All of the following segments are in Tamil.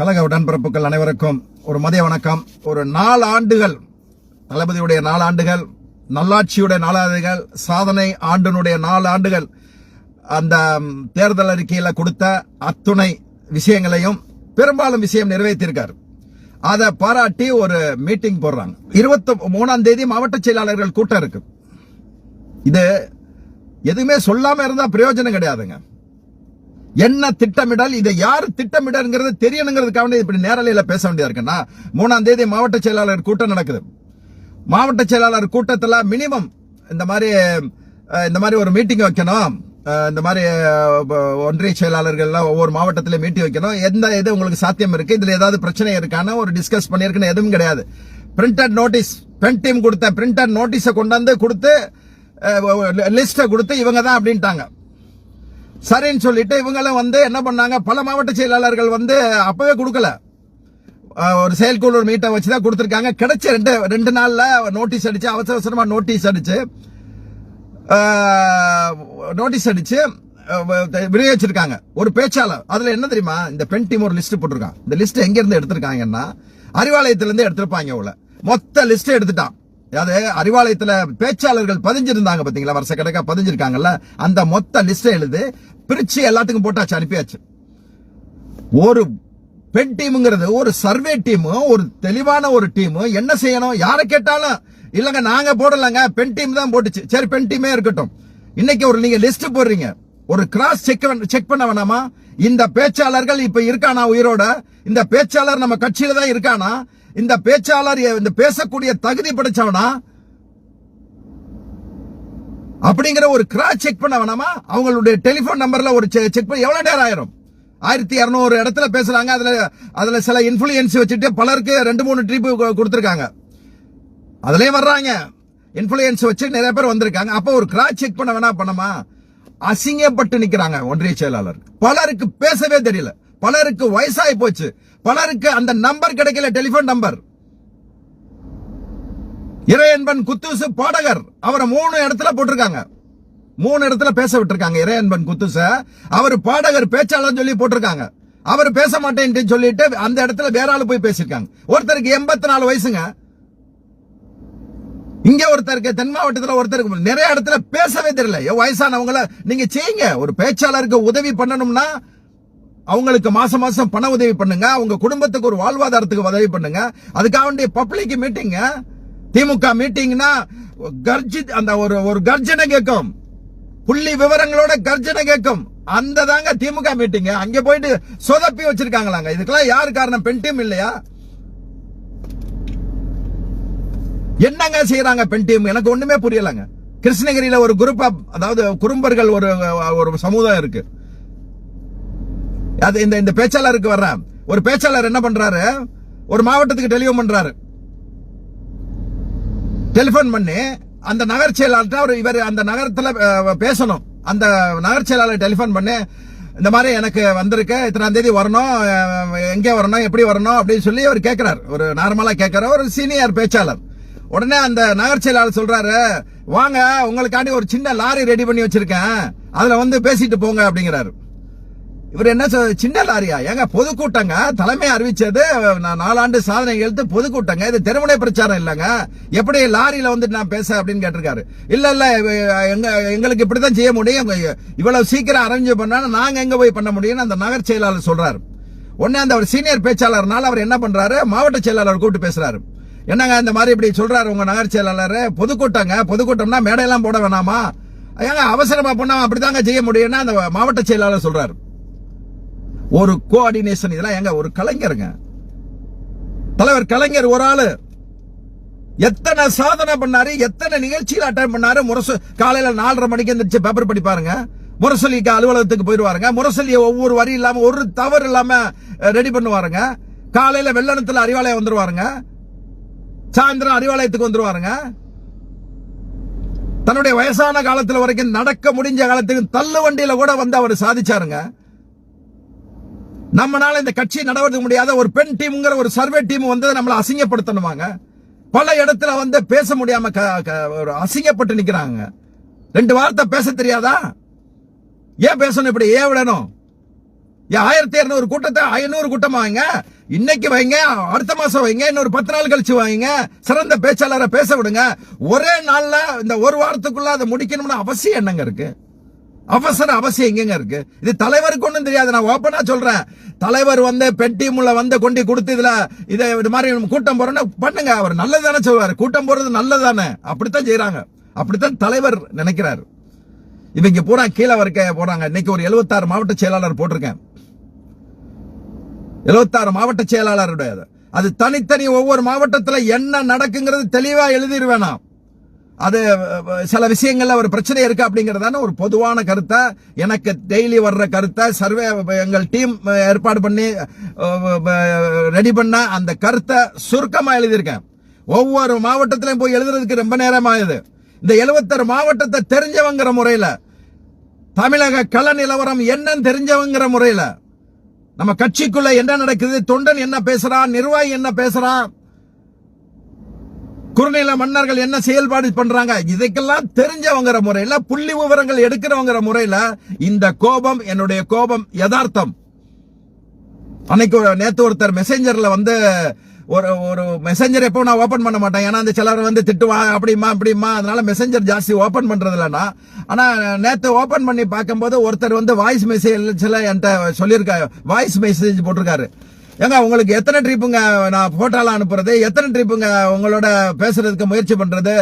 கழக உடன்பிறப்புகள் அனைவருக்கும் ஒரு மதிய வணக்கம். ஒரு நாலு ஆண்டுகள் தளபதியுடைய நாலு ஆண்டுகள் நல்லாட்சியுடைய நாலாண்டுகள் சாதனை ஆண்டினுடைய நாலு ஆண்டுகள் அந்த தேர்தல் அறிக்கையில் கொடுத்த அத்துணை விஷயங்களையும் பெரும்பாலும் விஷயம் நிறைவேற்றியிருக்காரு. அதை பாராட்டி ஒரு மீட்டிங் போடுறாங்க. இருபத்தி மூணாம் தேதி மாவட்ட செயலாளர்கள் கூட்டம் இருக்கு. இது எதுவுமே சொல்லாம இருந்தா பிரயோஜனம் கிடையாதுங்க. என்ன திட்டமிடல் இதை யார் திட்டமிடல்ங்கிறது தெரியணுங்கிறதுக்காக இப்படி நேரலையில பேச வேண்டியதா இருக்குன்னா மூணாம் தேதி மாவட்ட செயலாளர் கூட்டம் நடக்குது. மாவட்ட செயலாளர் கூட்டத்தில் மினிமம் இந்த மாதிரி இந்த மாதிரி ஒரு மீட்டிங் வைக்கணும். இந்த மாதிரி ஒன்றிய செயலாளர்கள்லாம் ஒவ்வொரு மாவட்டத்திலும் மீட்டிங் வைக்கணும். எந்த இது உங்களுக்கு சாத்தியம் இருக்கு? இதுல ஏதாவது பிரச்சனை இருக்கான்னு ஒரு டிஸ்கஸ் பண்ணியிருக்குன்னு எதுவும் கிடையாது. பிரிண்டட் நோட்டீஸ் பென் டீம் கொடுத்த பிரிண்டட் நோட்டீஸை கொண்டாந்து கொடுத்து லிஸ்ட்டை கொடுத்து இவங்க தான் அப்படின்ட்டாங்க. சரின்னு சொல்லிட்டு இவங்களும் வந்து என்ன பண்ணாங்க? பல மாவட்ட செயலாளர்கள் வந்து அப்பவே கொடுக்கல. அஹ் ஒரு செயற்குழு மீட்டை வச்சு தான் கொடுத்துருக்காங்க. கிடைச்ச ரெண்டு ரெண்டு நாள்ல நோட்டீஸ் அடிச்சு அவசர அவசரமா நோட்டீஸ் அடிச்சு நோட்டீஸ் அடிச்சு விநியோகிச்சிருக்காங்க. ஒரு பேச்சாளர். அதுல என்ன தெரியுமா? இந்த பெண் டீம் ஒரு லிஸ்ட் போட்டிருக்கான். இந்த லிஸ்ட் எங்க இருந்து எடுத்திருக்காங்கன்னா அறிவாலயத்திலிருந்து எடுத்திருப்பாங்க உள்ள மொத்த லிஸ்ட் எடுத்துட்டான். அது அறிவாலயத்துல பேச்சாளர்கள் பதிஞ்சிருந்தாங்க பாத்தீங்களா? வருஷ கணக்கா பதிஞ்சிருக்காங்கல்ல? அந்த மொத்த லிஸ்ட் எழுது பிரிச்சு எல்லாத்துக்கும் போட்டாச்சு அனுப்பியாச்சு. ஒரு பெண் டீமுங்கிறது ஒரு சர்வே டீம் ஒரு தெளிவான ஒரு டீம். என்ன செய்யணும்? யாரை கேட்டாலும் இல்லங்க நாங்க போடலங்க பெண் டீம் தான் போட்டுச்சு. சரி பெண் டீமே இருக்கட்டும். இன்னைக்கு ஒரு நீங்க லிஸ்ட் போடுறீங்க. ஒரு கிராஸ் செக் செக் பண்ண வேணாமா? இந்த பேச்சாளர்கள் இப்ப இருக்கானா உயிரோட? இந்த பேச்சாளர் நம்ம கட்சியில தான் இருக்கானா? இந்த பேச்சாளர் இந்த பேசக்கூடிய தகுதி படைச்சவனா? அப்படிங்கிற ஒரு கிராஸ் செக் பண்ண வேணாமா? அவங்களுடைய டெலிபோன் நம்பர்ல ஒரு செக் பண்ண எவ்வளவு நேரம் ஆயிரும்? ஆயிரத்தி இருநூறு இடத்துல பேசுறாங்க. அதுல அதுல சில இன்ஃபுளுயன்ஸ் வச்சுட்டு பலருக்கு ரெண்டு மூணு ட்ரிப் கொடுத்துருக்காங்க. அதுலயும் வர்றாங்க. இன்ஃபுளுயன்ஸ் வச்சு நிறைய பேர் வந்திருக்காங்க. அப்போ ஒரு கிராஸ் செக் பண்ண வேணா பண்ணமா? அசிங்கப்பட்டு நிக்கிறாங்க ஒன்றிய செயலாளர் பலருக்கு பேசவே தெரியல. பலருக்கு வயசாகி போச்சு. பலருக்கு அந்த நம்பர் கிடைக்கல டெலிபோன் நம்பர். இறையன்பன் குத்துசு பாடகர் அவரை மூணு இடத்துல போட்டிருக்காங்க. மூணு இடத்துல பேச விட்டுருக்காங்க இறையன்பன் குத்துச. அவர் பாடகர் பேச்சாளர் சொல்லி போட்டிருக்காங்க. அவர் பேச மாட்டேன்னு சொல்லிட்டு அந்த இடத்துல வேற ஆள் போய் பேசியிருக்காங்க. ஒருத்தருக்கு எண்பத்தி நாலு வயசுங்க. இங்க ஒருத்தருக்கு தென் மாவட்டத்தில் ஒருத்தருக்கு நிறைய இடத்துல பேசவே தெரியல. எவ்வளவு வயசானவங்கள நீங்க செய்யுங்க. ஒரு பேச்சாளருக்கு உதவி பண்ணணும்னா அவங்களுக்கு மாசம் மாசம் பண உதவி பண்ணுங்க. அவங்க குடும்பத்துக்கு ஒரு வாழ்வாதாரத்துக்கு உதவி பண்ணுங்க. அதுக்காக வேண்டிய பப்ளிக் மீட்டிங் திமுக மீட்டிங்னா கர்ஜி அந்த ஒரு ஒரு கர்ஜனை கேட்கும். புள்ளி விவரங்களோட கர்ஜனை கேட்கும். அந்த தாங்க திமுக மீட்டிங் அங்க போயிட்டு சொதப்பி வச்சிருக்காங்களாங்க. இதுக்கெல்லாம் யார் காரணம்? பெண் டீம் இல்லையா? என்னங்க செய்யறாங்க பெண் டீம் எனக்கு ஒண்ணுமே புரியலங்க. கிருஷ்ணகிரியில ஒரு குரூப் அதாவது குறும்பர்கள் ஒரு ஒரு சமுதாயம் இருக்கு. அது இந்த இந்த பேச்சாளருக்கு வர்றேன். ஒரு பேச்சாளர் என்ன பண்றாரு? ஒரு மாவட்டத்துக்கு டெலிவர் பண்றாரு. டெலிபோன் பண்ணி அந்த நகர் செயலாளர்கிட்ட அவர் இவர் அந்த நகரத்துல பேசணும். அந்த நகர் செயலாளர் டெலிபோன் பண்ணி இந்த மாதிரி எனக்கு வந்திருக்கு இத்தனாம் தேதி வரணும் எங்கே வரணும் எப்படி வரணும் அப்படின்னு சொல்லி அவர் கேட்கிறார் ஒரு நார்மலாக கேட்கிற ஒரு சீனியர் பேச்சாளர். உடனே அந்த நகர் செயலாளர் சொல்றாரு வாங்க உங்களுக்காண்டி ஒரு சின்ன லாரி ரெடி பண்ணி வச்சிருக்கேன். அதில் வந்து பேசிட்டு போங்க அப்படிங்கிறாரு. இவர் என்ன சின்ன லாரியா? ஏங்க பொதுக்கூட்டங்க? தலைமை அறிவிச்சது நான் நாலாண்டு சாதனை எழுத்து பொதுக்கூட்டங்க. இது தெருமுனை பிரச்சாரம் இல்லங்க. எப்படி லாரியில வந்து நான் பேச அப்படின்னு கேட்டிருக்காரு. இல்ல இல்ல எங்க எங்களுக்கு இப்படிதான் செய்ய முடியும். இவ்வளவு சீக்கிரம் அரேஞ்ச் பண்ணா நாங்க எங்க போய் பண்ண முடியும்னு அந்த நகர் செயலாளர் சொல்றாரு. உடனே அந்த அவர் சீனியர் பேச்சாளர்னால அவர் என்ன பண்றாரு? மாவட்ட செயலாளர் கூப்பிட்டு பேசுறாரு. என்னங்க இந்த மாதிரி இப்படி சொல்றாரு உங்க நகர் செயலாளர்? பொதுக்கூட்டங்க. பொதுக்கூட்டம்னா மேடையெல்லாம் போட வேணாமா? ஏங்க அவசரமா பண்ணா அப்படிதாங்க செய்ய முடியும்னா அந்த மாவட்ட செயலாளர் சொல்றாரு. ஒரு கோஆர்டினேஷன் இதெல்லாம் எங்க? ஒரு கலைஞருங்க. தலைவர் கலைஞர் ஒரு ஆளு. எத்தனை சாதனை பண்ணாரு? எத்தனை நிகழ்ச்சியில் அட்டன் பண்ணாரு? முரசு காலையில நாலரை மணிக்கு எந்திரிச்சு பேப்பர் படிப்பாருங்க. முரசொலிக்கு அலுவலகத்துக்கு போயிடுவாருங்க முரசொலியை ஒவ்வொரு வரி இல்லாம ஒரு தவறு இல்லாம ரெடி பண்ணுவாருங்க. காலையில வெள்ளனத்துல அறிவாலயம் வந்துருவாருங்க. சாயந்தரம் அறிவாலயத்துக்கு வந்துருவாருங்க. தன்னுடைய வயசான காலத்துல வரைக்கும் நடக்க முடிஞ்ச காலத்துக்கு தள்ளு வண்டியில கூட வந்து அவர் சாதிச்சாருங்க. நம்மளால இந்த கட்சி நடவடிக்கை முடியாத ஒரு பெண் டீம்ங்கிற ஒரு சர்வே டீம் வந்து நம்மளை அசிங்கப்படுத்தணுமாங்க? பல இடத்துல வந்து பேச முடியாம க- க- ஒரு அசிங்கப்பட்டு நிக்கிறாங்க. ரெண்டு வார்த்தை பேச தெரியாதா? ஏன் பேசணும் இப்படி? ஏன் விடணும்? ஏன் ஆயிரத்தி இருநூறு கூட்டத்தை ஐநூறு கூட்டமா வைங்க? இன்னைக்கு வைங்க அடுத்த மாசம் வைங்க இன்னொரு பத்து நாள் கழிச்சு வைங்க. சிறந்த பேச்சாளரை பேச விடுங்க. ஒரே நாள்ல இந்த ஒரு வாரத்துக்குள்ள அதை முடிக்கணும்னு அவசியம் என்னங்க இருக்கு? அவசர அவசியம் எங்கெங்க இருக்கு? இது தலைவருக்கு ஒண்ணும் தெரியாது. நான் ஓப்பனா சொல்றேன். தலைவர் வந்து பெட்டி முள்ள வந்து கொண்டு கொடுத்து இதுல இதை இது மாதிரி கூட்டம் போறோம்னா பண்ணுங்க. அவர் நல்லதானே சொல்வாரு கூட்டம் போறது நல்லதானே அப்படித்தான் செய்யறாங்க அப்படித்தான் தலைவர் நினைக்கிறாரு. இவங்க பூரா கீழே வரைக்க போறாங்க. இன்னைக்கு ஒரு 76 மாவட்ட செயலாளர் போட்டிருக்கேன். 76 மாவட்ட செயலாளருடைய அது தனித்தனி ஒவ்வொரு மாவட்டத்துல என்ன நடக்குங்கிறது தெளிவா எழுதிடுவேன் நான். அது சில விஷயங்கள்ல ஒரு பிரச்சனை இருக்கு அப்படிங்கறதான ஒரு பொதுவான கருத்தை எனக்கு டெய்லி வர்ற கருத்தை சர்வே எங்கள் டீம் ஏற்பாடு பண்ணி ரெடி பண்ண அந்த கருத்தை சுருக்கமா எழுதியிருக்கேன். ஒவ்வொரு மாவட்டத்திலையும் போய் எழுதுறதுக்கு ரொம்ப நேரம் ஆகுது இந்த 76 மாவட்டத்தை தெரிஞ்சவங்கிற முறையில தமிழக கள நிலவரம் என்னன்னு தெரிஞ்சவங்கிற முறையில நம்ம கட்சிக்குள்ள என்ன நடக்குது தொண்டன் என்ன பேசுறான் நிர்வாகி என்ன பேசுறான் குறுநில மன்னர்கள் என்ன செயல்பாடு பண்றாங்க? இதுக்கெல்லாம் தெரிஞ்சவங்கிற முறையில புள்ளி விவரங்கள் எடுக்கிறவங்கிற முறையில இந்த கோபம் என்னுடைய கோபம் யதார்த்தம். அன்னைக்கு நேத்து ஒருத்தர் மெசேஞ்சர்ல வந்து ஒரு ஒரு மெசேஞ்சர் எப்போ நான் ஓபன் பண்ண மாட்டேன். ஏன்னா அந்த சிலர் வந்து திட்டுவா அப்படிமா அப்படிமா அதனால மெசேஞ்சர் ஜாஸ்தி ஓபன் பண்றது இல்லைன்னா ஆனா நேத்து ஓபன் பண்ணி பார்க்கும்போது ஒருத்தர் வந்து வாய்ஸ் மெசேஜ் என்கிட்ட சொல்லியிருக்காரு. வாய்ஸ் மெசேஜ் போட்டிருக்காரு. ஏங்க உங்களுக்கு எத்தனை ட்ரிப்புங்க நான் போட்டோலாம் அனுப்புறது? எத்தனை ட்ரிப்புங்க உங்களோட பேசுறதுக்கு முயற்சி பண்றது?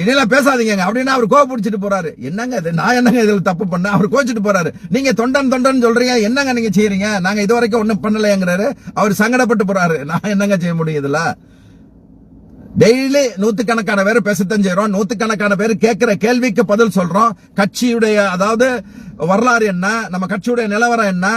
இதெல்லாம் பேசாதீங்க அப்படின்னா அவர் கோவப்பிடிச்சிட்டு போறாரு. என்னங்க இது? நான் என்னங்க இதில் தப்பு பண்ண அவர் கோச்சிட்டு போறாரு. நீங்க தொண்டன் தொண்டன் சொல்றீங்க. என்னங்க நீங்க செய்யறீங்க நாங்க இது வரைக்கும் ஒண்ணும் பண்ணலைங்கிறாரு அவர் சங்கடப்பட்டு போறாரு. நான் என்னங்க செய்ய முடியும் இதுல? டெய்லி நூத்துக்கணக்கான பேர் பேசத்தான் செய்யறோம் நூத்துக்கணக்கான பேர் கேட்கிற கேள்விக்கு பதில் சொல்றோம். கட்சியுடைய அதாவது வரலாறு என்ன? நம்ம கட்சியுடைய நிலவரம் என்ன?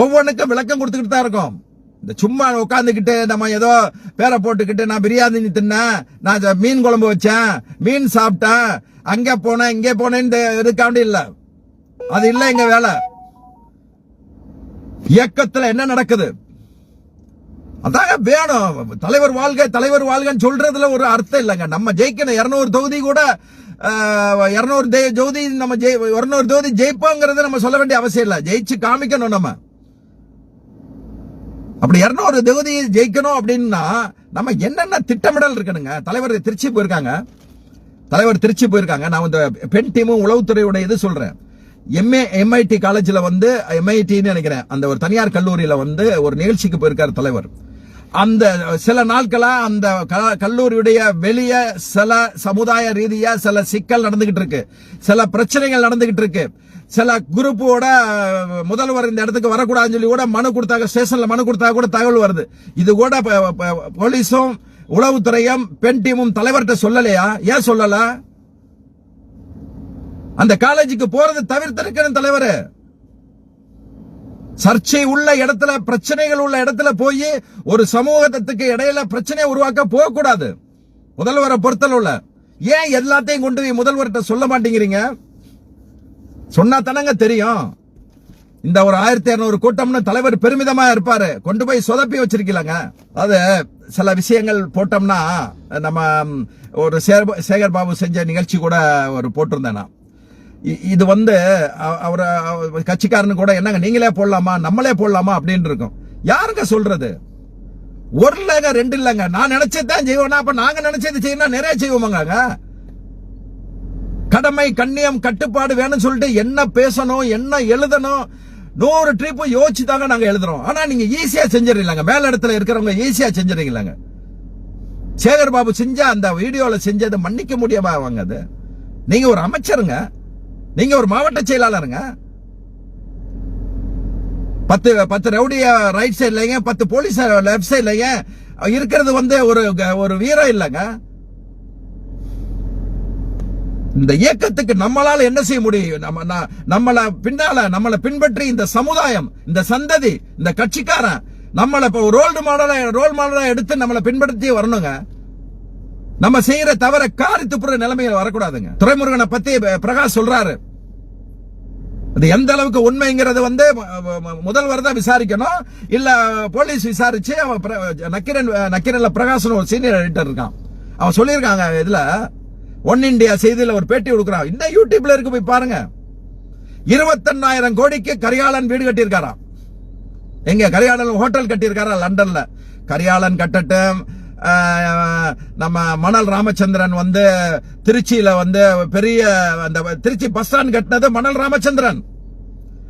ஒவ்வொன்றுக்கும் விளக்கம் கொடுத்துக்கிட்டு தான் இருக்கும். இந்த சும்மா உட்காந்துக்கிட்டு நம்ம ஏதோ பேரை போட்டுக்கிட்டு நான் பிரியாணி தின்னேன் நான் மீன் குழம்பு வச்சேன் மீன் சாப்பிட்டேன் அங்க போனேன் இங்கே போனேன்னு இருக்காண்டி இல்லை. அது இல்லை எங்க வேலை. இயக்கத்துல என்ன நடக்குது? அதாங்க வேணும். தலைவர் வாழ்க தலைவர் வாழ்கன்னு சொல்றதுல ஒரு அர்த்தம் இல்லைங்க. நம்ம ஜெயிக்கணும். இரநூறு தொகுதி கூட இரநூறு தொகுதி நம்ம ஜெய் இரநூறு தொகுதி ஜெயிப்போங்கிறது நம்ம சொல்ல வேண்டிய அவசியம் இல்லை. ஜெயிச்சு காமிக்கணும் நம்ம. அப்படி இரநூறு தொகுதி ஜெயிக்கணும் அப்படின்னா நம்ம என்னென்ன திட்டமிடல் இருக்கணுங்க? தலைவர் திருச்சி போயிருக்காங்க. தலைவர் திருச்சி போயிருக்காங்க. நான் இந்த பெண் டீமும் உளவுத்துறையோட இது சொல்றேன். எம்ஏ எம்ஐடி காலேஜ்ல வந்து எம்ஐடின்னு நினைக்கிறேன். அந்த ஒரு தனியார் கல்லூரியில வந்து ஒரு நிகழ்ச்சிக்கு போயிருக்கார் தலைவர். அந்த சில நாட்களா அந்த க- கல்லூரியுடைய வெளிய சில சமுதாய ரீதியா சில சிக்கல் நடந்துகிட்டு இருக்கு சில பிரச்சனைகள் நடந்துகிட்டு இருக்கு சில குரூப்போட முதல்வர் இந்த இடத்துக்கு வரக்கூடாதுன்னு சொல்லி கூட மனு கொடுத்தாங்க ஸ்டேஷன்ல மனு கொடுத்தா கூட தகவல் வருது. இது கூட போலீஸும் உளவுத்துறையும் பெண் டீமும் தலைவர்கிட்ட சொல்லலையா? ஏன் சொல்லல? அந்த காலேஜுக்கு போறது தவிர்த்திருக்கணும் தலைவர். சர்ச்சை உள்ள இடத்துல பிரச்சனைகள் உள்ள இடத்துல போய் ஒரு சமூகத்துக்கு இடையில பிரச்சனை உருவாக்க போகக்கூடாது. முதல்வரை பொறுத்தளவுல. ஏன் எல்லாத்தையும் கொண்டு போய் முதல்வர்கிட்ட சொல்ல மாட்டேங்கிறீங்க? சொன்னா தானங்க தெரியும். இந்த ஒரு ஆயிரத்தி இருநூறு கூட்டம்னு தலைவர் பெருமிதமா இருப்பாரு. கொண்டு போய் சொதப்பி வச்சிருக்கலாங்க அது சில விஷயங்கள் போட்டோம்னா நம்ம ஒரு சேகர் பாபு செஞ்ச நிகழ்ச்சி கூட ஒரு போட்டிருந்தேன் நான். இது வந்து அவர் கட்சிக்காரனு கூட என்னங்க நீங்களே போடலாமா நம்மளே போடலாமா அப்படின்னு இருக்கும். யாருங்க சொல்றது? ஒரு இல்லைங்க ரெண்டு இல்லைங்க. நான் நினைச்சதான் செய்வோம்னா அப்ப நாங்க நினைச்சது செய்யணும் நிறைய செய்வோமாங்க கடமை கண்ணியம் கட்டுப்பாடு வேணும்னு சொல்லிட்டு என்ன பேசணும் என்ன எழுதணும் நூறு ட்ரிப்பும் யோசிச்சு தாங்க நாங்க எழுதுறோம். ஆனா நீங்க ஈஸியா செஞ்சிடலாங்க மேல இடத்துல இருக்கிறவங்க ஈஸியா செஞ்சிடறீங்களாங்க. சேகர் பாபு செஞ்ச அந்த வீடியோல செஞ்சதை மன்னிக்க முடியாம அவங்க அது. நீங்க ஒரு அமைச்சருங்க. நீங்க ஒரு மாவட்ட செயலாளருங்க. பத்து பத்து ரவுடிய ரைட் சைட்லங்க பத்து போலீஸ் லெஃப்ட் சைட்லங்க இருக்கிறது வந்து ஒரு ஒரு வீரம் இல்லைங்க. இந்த இயக்கத்துக்கு நம்மளால என்ன செய்ய முடியும்? நம்ம ந- நம்மள பின்னால நம்மள பின்பற்றி இந்த சமுதாயம் இந்த சந்ததி இந்த கட்சிக்காரன் நம்மள இப்ப ரோல் மாடலா ரோல் மாடலா எடுத்து நம்மள பின்படுத்தி வரணுங்க. நம்ம செய்யற தவற காரி துப்புற நிலைமையில வரக்கூடாதுங்க. துரைமுருகனை பத்தி பிரகாஷ் சொல்றாரு. அது எந்த அளவுக்கு உண்மைங்கிறது வந்து முதல்வர் தான் விசாரிக்கணும். இல்ல போலீஸ் விசாரிச்சு அவன் பிர- நக்கிரன்ல பிரகாசன் ஒரு சீனியர் எடிட்டர் இருக்கான். அவன் சொல்லியிருக்காங்க இதுல ஒன் இண்டியா செய்தியில் ஒரு பேட்டி கொடுக்குறான். இந்த யூடியூப்ல இருக்கு போய் பாருங்க. இருபத்தெண்ணாயிரம் கோடிக்கு கரிகாலன் வீடு கட்டியிருக்காராம். எங்க கரியாளன் ஹோட்டல் கட்டியிருக்காரா லண்டன்ல? கரிகாலன் கட்டட்டும் நம்ம மணல் ராமச்சந்திரன் வந்து திருச்சியில வந்து பெரிய அந்த திருச்சி பஸ் ஸ்டாண்ட் கட்டினது மணல் ராமச்சந்திரன்.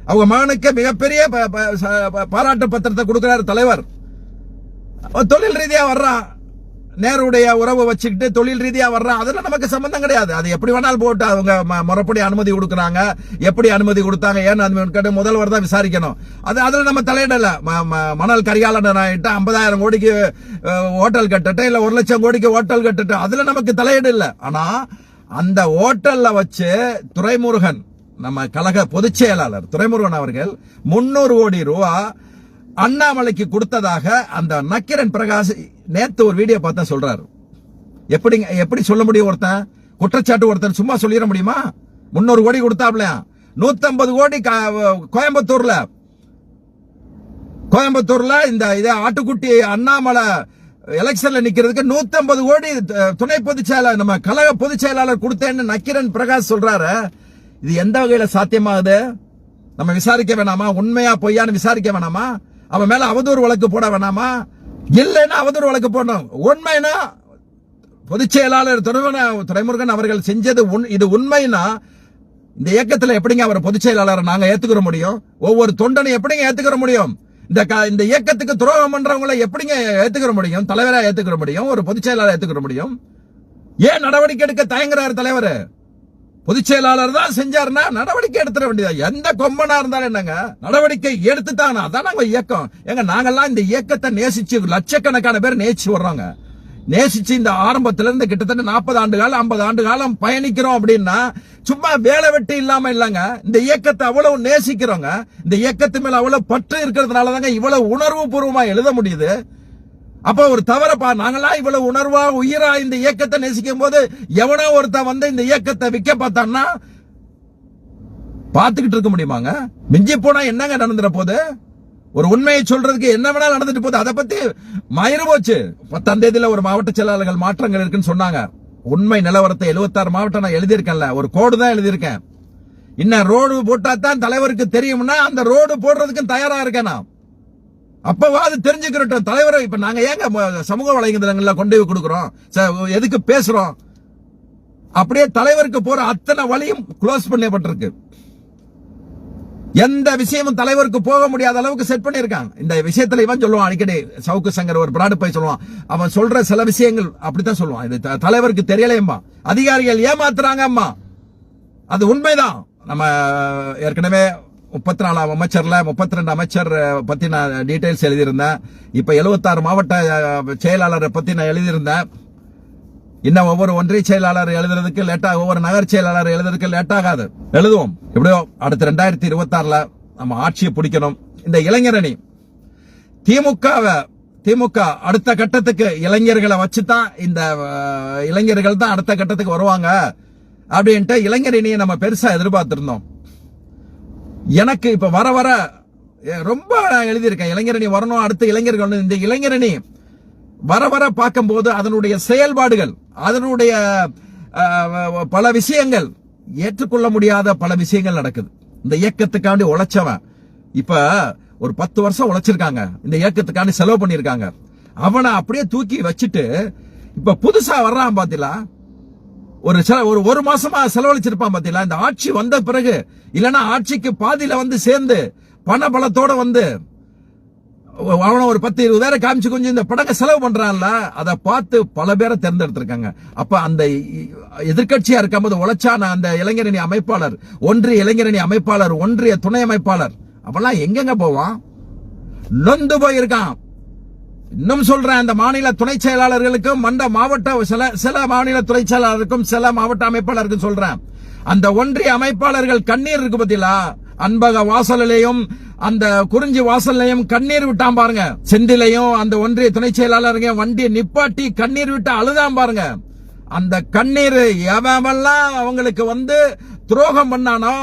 அவங்க மகனுக்கு மிகப்பெரிய ப- ப- ச- பாராட்டு பத்திரத்தை கொடுக்கிறார் தலைவர். தொழில் ரீதியா வர்றான். நேருடைய உறவு வச்சுக்கிட்டு தொழில் ரீதியா வர்றான் அதெல்லாம் நமக்கு சம்பந்தம் கிடையாது. அது எப்படி வேணாலும் போட்டு அவங்க ம- முறைப்படி அனுமதி கொடுக்குறாங்க எப்படி அனுமதி கொடுத்தாங்க ஏன்னு அனுமதி கேட்டு முதல்வர் தான் விசாரிக்கணும். அது அதுல நம்ம தலையிடல. ம- ம- மணல் கரிகாலன் ஆயிட்டு ஐம்பதாயிரம் கோடிக்கு ஹோட்டல் கட்டட்டும் இல்ல ஒரு லட்சம் கோடிக்கு ஹோட்டல் கட்டட்டும் அதுல நமக்கு தலையீடு இல்லை ஆனா அந்த ஹோட்டல்ல வச்சு துரைமுருகன் நம்ம கழக பொதுச் செயலாளர் துரைமுருகன் அவர்கள் முன்னூறு கோடி ரூபா அண்ணாமலைக்கு கொடுத்ததாக அந்த நக்கிரன் பிரகாஷ் நேத்து ஒரு வீடியோ பார்த்தா சொல்றாரு. எப்படி எப்படி சொல்ல முடியும் ஒருத்தன்? குற்றச்சாட்டு ஒருத்தன் சும்மா சொல்லிட முடியுமா? முன்னூறு கோடி கொடுத்தாப்ல நூத்தம்பது கோடி கோயம்புத்தூர்ல. கோயம்புத்தூர்ல இந்த இதே ஆட்டுக்குட்டி அண்ணாமலை எலெக்ஷன்ல நிக்கிறதுக்கு 150 கோடி துணை பொதுச் செயலாளர் நம்ம கழக பொதுச் செயலாளர் கொடுத்தேன்னு நக்கிரன் பிரகாஷ் சொல்றாரு. இது எந்த வகையில சாத்தியமாகுது நம்ம விசாரிக்க வேணாமா? உண்மையா பொய்யான்னு விசாரிக்க வேணாமா? அவன் மேல அவதூறு வழக்கு போட வேணாமா? இல்லைன்னா அவதூறு வழக்கு போடணும். உண்மைனா பொதுச் செயலாளர் துரைமுருகன் அவர்கள் செஞ்சது உண்- இது உண்மைனா இந்த இயக்கத்துல எப்படிங்க அவர் பொதுச் செயலாளரை நாங்க ஏத்துக்கிற முடியும்? ஒவ்வொரு தொண்டனை எப்படிங்க ஏத்துக்கிற முடியும்? இந்த இந்த இயக்கத்துக்கு துரோகம் பண்றவங்களை எப்படிங்க ஏத்துக்கிற முடியும்? தலைவரா ஏத்துக்கிற முடியும்? ஒரு பொதுச் செயலாளர் ஏத்துக்கிற முடியும்? ஏன் நடவடிக்கை எடுக்க தயங்குறாரு தலைவர்? பொதுச் செயலாளர் தான் செஞ்சாருன்னா நடவடிக்கை எடுத்துட வேண்டியதா? எந்த கொம்பனா இருந்தாலும் என்னங்க? நடவடிக்கை எடுத்துட்டாங்க அதான் நாங்க இயக்கம். எங்க நாங்கெல்லாம் இந்த இயக்கத்தை நேசிச்சு லட்சக்கணக்கான பேர் நேசிச்சு வர்றோங்க. நேசிச்சு இந்த ஆரம்பத்துல இருந்து கிட்டத்தட்ட நாற்பது ஆண்டு காலம் ஐம்பது ஆண்டு காலம் பயணிக்கிறோம் அப்படின்னா சும்மா வேலை வெட்டி இல்லாம இல்லங்க. இந்த இயக்கத்தை அவ்வளவு நேசிக்கிறோங்க. இந்த இயக்கத்து மேல அவ்வளவு பற்று இருக்கிறதுனால தாங்க இவ்வளவு உணர்வு பூர்வமா எழுத முடியுது. அப்ப ஒரு தவறப்பா நாங்களாம் இவ்வளவு உணர்வா உயிரா இந்த இயக்கத்தை நேசிக்கும் போது எவனோ ஒருத்தன் வந்து இந்த இயக்கத்தை விற்க பார்த்தான்னா பார்த்துக்கிட்டு இருக்க முடியுமாங்க? மிஞ்சி போனா என்னங்க நடந்துற போது? ஒரு உண்மையை சொல்றதுக்கு என்ன வேணாலும் நடந்துட்டு போகுது. அதை பத்தி மயிறு போச்சு. பத்தாம் தேதியில ஒரு மாவட்ட செயலாளர்கள் மாற்றங்கள் இருக்குன்னு சொன்னாங்க. உண்மை நிலவரத்தை 76 மாவட்டம் நான் எழுதியிருக்கேன்ல. ஒரு கோடு தான் எழுதியிருக்கேன். இன்னும் ரோடு போட்டா தான் தலைவருக்கு தெரியும்னா அந்த ரோடு போடுறதுக்கும் தயாரா இருக்கேன் நான். அப்பவாது தெரிஞ்சுக்கிறோம் தலைவரை இப்ப நாங்க ஏங்க சமூக வலைதளங்கள்ல கொண்டு போய் கொடுக்குறோம்? எதுக்கு பேசுறோம்? அப்படியே தலைவருக்கு போற அத்தனை வழியும் க்ளோஸ் பண்ணப்பட்டிருக்கு எந்த விஷயமும் தலைவருக்கு போக முடியாத அளவுக்கு செட் பண்ணிருக்காங்க இந்த விஷயத்துல இவன் சொல்லுவான் அடிக்கடி சவுக்கு சங்கர் ஒரு பிராடு போய் சொல்லுவான். அவன் சொல்ற சில விஷயங்கள் அப்படித்தான் சொல்லுவான். இது த- தலைவருக்கு தெரியலையம்மா. அதிகாரிகள் ஏமாத்துறாங்க அம்மா அது உண்மைதான். நம்ம ஏற்கனவே முப்பத்தி நாலாம் அமைச்சர்ல முப்பத்தி ரெண்டு அமைச்சர் பற்றி பத்தி நான் டீட்டெயில்ஸ் எழுதியிருந்தேன். இப்ப 76 மாவட்ட செயலாளரை பத்தி நான் எழுதியிருந்தேன். இன்னும் ஒவ்வொரு ஒன்றிய செயலாளர் எழுதுறதுக்கு லேட்டாக ஒவ்வொரு நகர் செயலாளர் எழுதுறதுக்கு லேட்டாகாது எழுதுவோம். எப்படியோ அடுத்த ரெண்டாயிரத்தி இருபத்தாறில் நம்ம ஆட்சியை பிடிக்கணும். இந்த இளைஞரணி திமுகவை திமுக அடுத்த கட்டத்துக்கு இளைஞர்களை வச்சுதான் இந்த இளைஞர்கள் தான் அடுத்த கட்டத்துக்கு வருவாங்க. அப்படின்ட்டு இளைஞரணியை நம்ம பெருசா எதிர்பார்த்திருந்தோம். எனக்கு இப்ப வர வர ரொம்ப நான் எழுதியிருக்கேன். இளைஞரணி வரணும் அடுத்த இளைஞர்கள் இந்த இளைஞரணி வர வர பார்க்கும்போது அதனுடைய செயல்பாடுகள் அதனுடைய பல விஷயங்கள் ஏற்றுக்கொள்ள முடியாத பல விஷயங்கள் நடக்குது. இந்த இயக்கத்துக்காண்டி உழைச்சவன் இப்ப ஒரு பத்து வருஷம் உழைச்சிருக்காங்க. இந்த இயக்கத்துக்காண்டி செலவு பண்ணிருக்காங்க அவனை அப்படியே தூக்கி வச்சுட்டு இப்ப புதுசா வர்றான் பாத்தீங்களா? ஒரு செல- ஒரு ஒரு மாசமா செலவழிச்சிருப்பான் பாத்தீங்களா? இந்த ஆட்சி வந்த பிறகு இல்லைன்னா ஆட்சிக்கு பாதியில வந்து சேர்ந்து பண பலத்தோட வந்து அவனை ஒரு பத்து இருபது பேரை காமிச்சு கொஞ்சம் இந்த படங்க செலவு பண்றான்ல அதை பார்த்து பல பேரை தேர்ந்தெடுத்திருக்காங்க. அப்ப அந்த எதிர்கட்சியா இருக்கும்போது உழைச்சான அந்த இளைஞரணி அமைப்பாளர் ஒன்றிய இளைஞரணி அமைப்பாளர் ஒன்றிய துணை அமைப்பாளர் அவெல்லாம் எங்கெங்க போவான்? நொந்து போயிருக்கான். இன்னும் சொல்றேன் அந்த மாநில துணை செயலாளர்களுக்கும் மண்ட மாவட்ட சில சில மாநில துணை செயலாளருக்கும் சில மாவட்ட அமைப்பாளருக்கும் சொல்றேன். அந்த ஒன்றிய அமைப்பாளர்கள் கண்ணீர் இருக்கு பத்திலா அன்பக வாசலையும் அந்த குறிஞ்சி வாசல்லையும் கண்ணீர் விட்டான் பாருங்க. செந்திலையும் அந்த ஒன்றிய துணை செயலாளருங்க வண்டியை நிப்பாட்டி கண்ணீர் விட்டு அழுதான் பாருங்க. அந்த கண்ணீர் எவெல்லாம் அவங்களுக்கு வந்து துரோகம் பண்ணானோ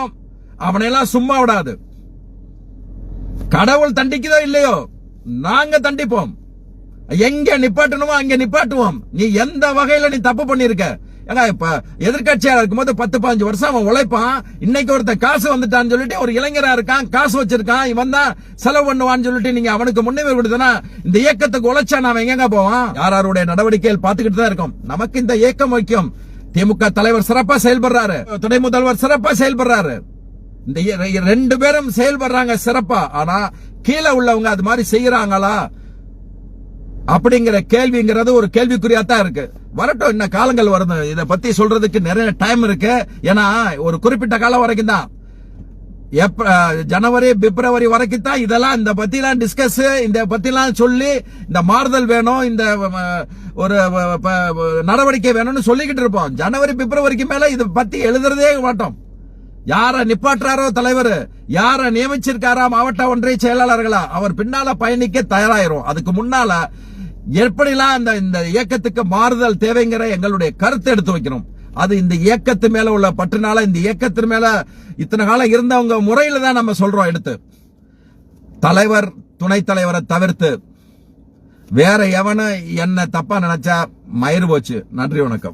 அவனையெல்லாம் சும்மா விடாது. கடவுள் தண்டிக்குதோ இல்லையோ? நாங்க தண்டிப்போம். எங்க நிப்பாட்டணுமோ அங்க நிப்பாட்டுவோம். நீ எந்த வகையில நீ தப்பு பண்ணிருக்க ஏங்க இப்ப எதிர்க்கட்சியா இருக்கும்போது பத்து பதினஞ்சு வருஷம் அவன் உழைப்பான். இன்னைக்கு ஒருத்தன் காசு வந்துட்டான்னு சொல்லிட்டு ஒரு இளைஞரா இருக்கான் காசு வச்சிருக்கான் இவன் தான் செலவு பண்ணுவான்னு சொல்லிட்டு நீங்க அவனுக்கு முன்னுரிமை கொடுத்தனா இந்த இயக்கத்துக்கு உழைச்சா நாம எங்க போவான் யாராருடைய நடவடிக்கைகள் பாத்துக்கிட்டு தான் இருக்கும். நமக்கு இந்த இயக்கம் முக்கியம் திமுக தலைவர் சிறப்பா செயல்படுறாரு. துணை முதல்வர் சிறப்பா செயல்படுறாரு. இந்த ரெண்டு பேரும் செயல்படுறாங்க சிறப்பா. ஆனா கீழே உள்ளவங்க அது மாதிரி செய்யறாங்களா அப்படிங்கிற கேள்விங்கிறது ஒரு கேள்விக்குறியா தான் இருக்கு. வரட்டும் இன்னும் காலங்கள் வருது. இதை பத்தி சொல்றதுக்கு நிறைய டைம் இருக்கு. ஏன்னா ஒரு குறிப்பிட்ட காலம் வரைக்கும் தான் ஜனவரி பிப்ரவரி வரைக்கும் தான் இதெல்லாம் இந்த பத்திலாம் டிஸ்கஸ் இந்த பத்திலாம் சொல்லி இந்த மாறுதல் வேணும் இந்த ஒரு நடவடிக்கை வேணும்னு சொல்லிக்கிட்டு இருப்போம். ஜனவரி பிப்ரவரிக்கு மேல இத பத்தி எழுதுறதே மாட்டோம். யார நிப்பாட்டுறாரோ தலைவர் யார நியமிச்சிருக்காரா மாவட்ட ஒன்றிய செயலாளர்களா அவர் பின்னால பயணிக்க தயாராயிரும். அதுக்கு முன்னால எப்படிலாம் அந்த இந்த இயக்கத்துக்கு மாறுதல் தேவைங்கிற எங்களுடைய கருத்தை எடுத்து வைக்கணும். அது இந்த இயக்கத்து மேல உள்ள பற்றுனால இந்த இயக்கத்தின் மேல இத்தனை காலம் இருந்தவங்க முறையில தான் நம்ம சொல்றோம் எடுத்து. தலைவர் துணைத் தலைவரை தவிர்த்து வேற எவனும் என்ன தப்பா நினைச்சா மயிர் போச்சு. நன்றி வணக்கம்.